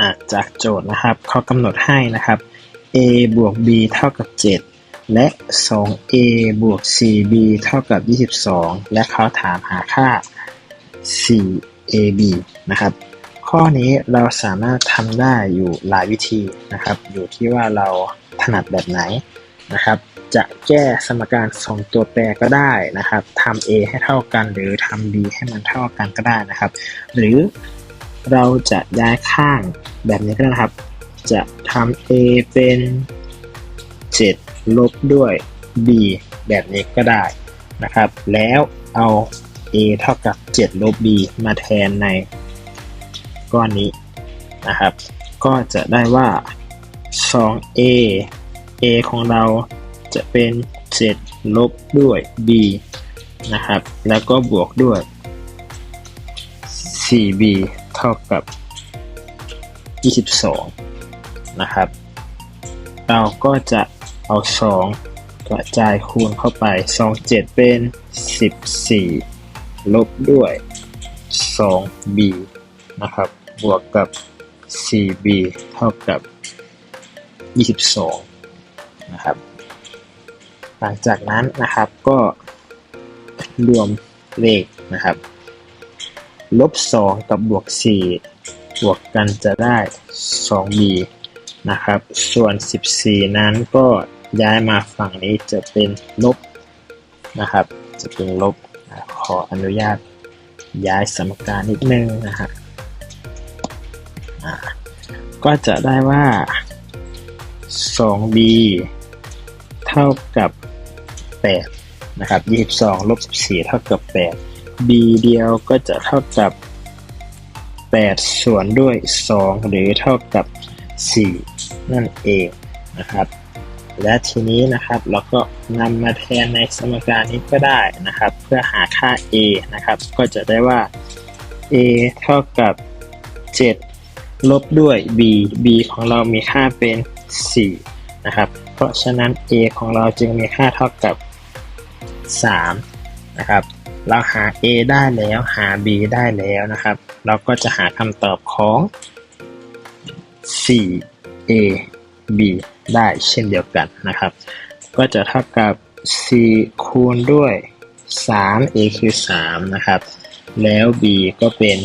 อ่าจากโจทย์นะครับเขากำหนดให้นะครับ a บวก b เท่ากับ 7 และ 2a บวก 4b เท่ากับ 22 และเขาถามหาค่า 4ab นะครับ ข้อนี้เราสามารถทำได้อยู่หลายวิธีนะครับ อยู่ที่ว่าเราถนัดแบบไหนนะครับ จะแก้สมการ2ตัวแปรก็ได้นะครับทำ a ให้เท่ากัน หรือทำ b ให้มันเท่ากันก็ได้นะครับ หรือ เราจะย้ายข้างแบบนี้ก็ได้นะครับ จะทำ a เป็น 7 ลบด้วย b แบบนี้ก็ได้นะครับ แล้วเอา a เท่ากับ 7 ลบ b มาแทนในก้อนนี้นะครับ ก็จะได้ว่า 2a a ของเราจะเป็น 7 ลบด้วย b นะครับ แล้วก็บวกด้วย 4b เท่ากับ 22 นะครับ เราก็จะเอา 2 กระจายคูณเข้าไป 2 7 เป็น 14 ลบด้วย 2b นะครับ บวกกับ 4b เท่ากับ 22 นะครับ หลังจากนั้นนะครับก็รวมเลขนะครับ ลบ2กับบวก4บวกกันจะได้ 2b นะครับ ส่วน 14 นั้นก็ย้ายมาฝั่งนี้จะเป็นลบนะครับ จะเป็นลบ ขออนุญาตย้ายสมการนิดนึงนะฮะก็จะได้ว่า 2b เท่ากับ 8 นะครับ 22 ลบ 14 เท่ากับ 8 b เดียวก็จะเท่ากับ 8 ส่วนด้วย 2 หรือเท่ากับ 4 นั่นเองนะครับ และทีนี้นะครับเราก็นำมาแทนในสมการนี้ก็ได้นะครับ เพื่อหาค่า a นะครับ ก็จะได้ว่า a เท่ากับ 7 ลบด้วย b b ของเรามีค่าเป็น 4 นะครับ เพราะฉะนั้น a ของเราจึงมีค่าเท่ากับ 3 นะครับ เราหา a ได้แล้วหา b ได้แล้วนะครับ เราก็จะหาคำตอบของ 4a b ได้เช่นเดียวกันนะครับ ก็จะเท่ากับ4คูณด้วย 3a คือ 3 นะครับ แล้ว b ก็เป็น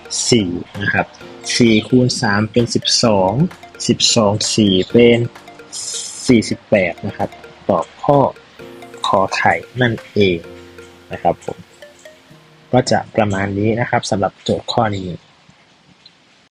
4 นะครับ 4 คูณ 3 เป็น 12 12 4 เป็น 48 นะครับ ตอบข้อขอไข่นั่นเอง นะครับผมก็จะประมาณนี้นะครับสำหรับโจทย์ข้อนี้